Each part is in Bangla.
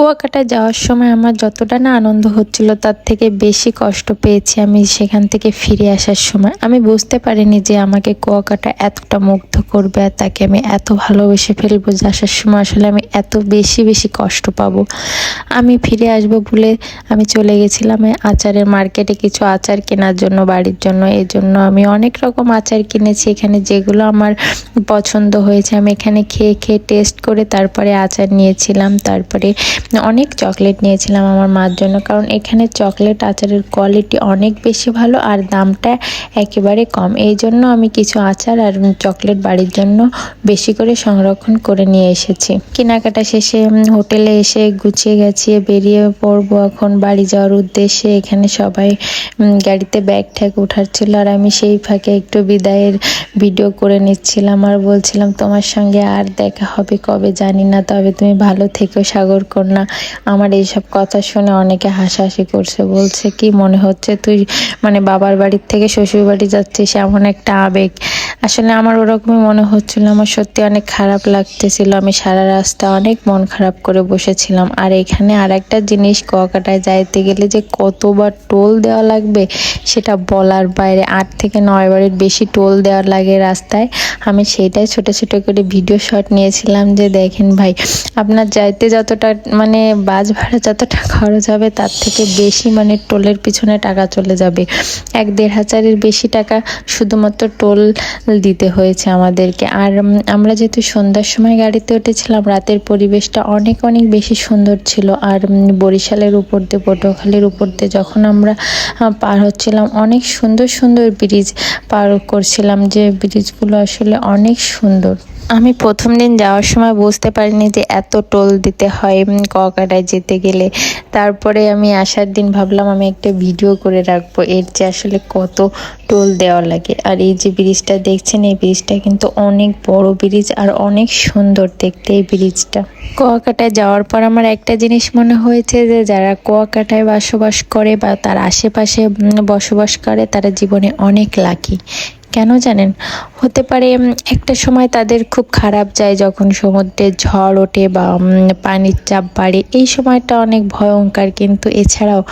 কুয়াকাটা যাওয়ার সময় আমার যতটা না আনন্দ হচ্ছিল, তার থেকে বেশি কষ্ট পেয়েছি আমি সেখান থেকে ফিরে আসার সময়। আমি বুঝতে পারিনি যে আমাকে কুয়াকাটা এতটা মুগ্ধ করবে আর তাকে আমি এত ভালোবেসে ফেলব যে আসার সময় আসলে আমি এত বেশি বেশি কষ্ট পাবো। আমি ফিরে আসব বলে আমি চলে গেছিলাম আচারের মার্কেটে কিছু আচার কেনার জন্য, বাড়ির জন্য। এই জন্য আমি অনেক রকম আচার কিনেছি, এখানে যেগুলো আমার পছন্দ হয়েছে। আমি এখানে খেয়ে খেয়ে টেস্ট করে তারপরে আচার নিয়েছিলাম। তারপরে অনেক চকলেট নিয়েছিলাম আমার মার জন্য, কারণ এখানে চকলেট আচারের কোয়ালিটি অনেক বেশি ভালো আর দামটা একেবারে কম। এই জন্য আমি কিছু আচার আর চকলেট বাড়ির জন্য বেশি করে সংরক্ষণ করে নিয়ে এসেছি। কেনাকাটা শেষে হোটেলে এসে গুছিয়ে গেছিয়ে বেরিয়ে পড়ব এখন বাড়ি যাওয়ার উদ্দেশ্যে। এখানে সবাই গাড়িতে ব্যাগ ঠ্যাগ উঠাচ্ছিল আর আমি সেই ফাঁকে একটু বিদায়ের ভিডিও করে নিচ্ছিলাম আর বলছিলাম, তোমার সঙ্গে আর দেখা হবে কবে? জানি না, তবে তুমি ভালো থেকো সাগর কন্যা আমার এইসব কথা শুনে অনেকে হাসাহাসি করছে, বলছে, কি মনে হচ্ছে তুই মানে বাবার বাড়ির থেকে শ্বশুর বাড়ি যাচ্ছিস? এমন একটা আবেগ। আসলে আমার ওরকমই মনে হচ্ছিল, আমার সত্যি অনেক খারাপ লাগতেছিল। আমি সারা রাস্তা অনেক মন খারাপ করে বসেছিলাম। আর এখানে আর একটা জিনিস, কুয়াকাটায় যাইতে গেলে যে কতবার টোল দেওয়া লাগবে, সেটা বলার বাইরে আট থেকে নয় বারের বেশি টোল দেওয়া লাগে রাস্তায়। আমি সেইটাই ছোট ছোট করে ভিডিও শট নিয়েছিলাম যে, দেখেন ভাই, আপনার যাইতে যতটা মানে বাস ভাড়া যতটা খরচ হবে, তার থেকে বেশি মানে টোলের পিছনে টাকা চলে যাবে। এক দেড় হাজারের বেশি টাকা শুধুমাত্র টোল দিতে হয়েছে আমাদেরকে। আর আমরা যেহেতু সন্ধ্যার সময় গাড়িতে উঠেছিলাম, রাতের পরিবেশটা অনেক অনেক বেশি সুন্দর ছিল। আর বরিশালের উপর দিয়ে, পটুয়াখালীর উপর দিয়ে যখন আমরা পার হচ্ছিলাম, অনেক সুন্দর সুন্দর ব্রিজ পার করছিলাম যে ব্রিজগুলো আসলে অনেক সুন্দর। আমি প্রথম দিন যাওয়ার সময় বুঝতে পারিনি যে এত টোল দিতে হয় উম, যেতে গেলে। তারপরে আমি আসার দিন ভাবলাম আমি একটা ভিডিও করে রাখব। এর যে আসলে কত টোল দেওয়া লাগে। আর এই যে ব্রিজটা দেখছেন এই ব্রিজটা কিন্তু অনেক বড় ব্রিজ আর অনেক সুন্দর দেখতে এই ব্রিজটা কুয়াকাটায় যাওয়ার পর আমার একটা জিনিস মনে হয়েছে যে যারা কুয়াকাটায় বসবাস করে বা তার আশেপাশে বসবাস করে তারা জীবনে অনেক লাকি কেন জানেন? হতে পারে একটা সময় তাদের খুব খারাপ যায় যখন সমুদ্রে ঝড় ওঠে বা পানির চাপ বাড়ে। এই সময়টা অনেক ভয়ঙ্কর, কিন্তু এছাড়াও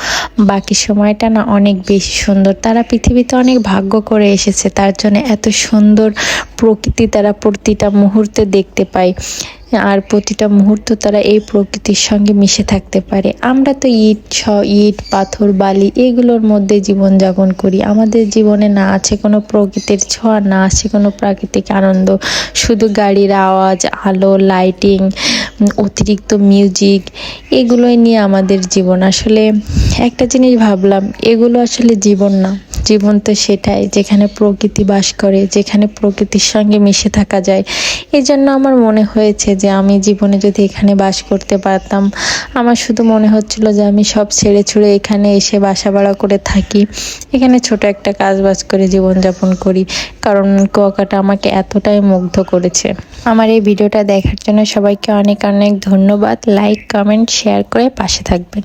বাকি সময়টা না অনেক বেশি সুন্দর। তারা পৃথিবীতে অনেক ভাগ্য করে এসেছে, তার জন্য এত সুন্দর প্রকৃতি তারা প্রতিটা মুহূর্তে দেখতে পায়। আর প্রতিটা মুহূর্ত তারা এই প্রকৃতির সঙ্গে মিশে থাকতে পারে। আমরা তো ইট, ছ, ইট, পাথর, বালি এগুলোর মধ্যে জীবনযাপন করি। আমাদের জীবনে না আছে কোনো প্রকৃতির ছোঁয়া, না আছে কোনো প্রাকৃতিক আনন্দ। শুধু গাড়ির আওয়াজ, আলো, লাইটিং, অতিরিক্ত মিউজিক এগুলোই নিয়ে আমাদের জীবন। আসলে একটা জিনিস ভাবলাম, এগুলো আসলে জীবন না। জীবন তো সেটাই, যেখানে প্রকৃতি বাস করে, যেখানে প্রকৃতির সঙ্গে মিশে থাকা যায়। এই জন্য আমার মনে হয়েছে যে আমি জীবনে যদি এখানে বাস করতে পারতাম, আমার শুধু মনে হচ্ছিল যে আমি সব ছেড়ে ছুড়ে এখানে এসে বাসা ভাড়া করে থাকি। এখানে ছোট একটা কাজ বাজ করে জীবনযাপন করি, কারণ কুয়াকাটা আমাকে এতটাই মুগ্ধ করেছে। আমার এই ভিডিওটা দেখার জন্য সবাইকে অনেক অনেক ধন্যবাদ। লাইক কমেন্ট শেয়ার করে পাশে থাকবেন।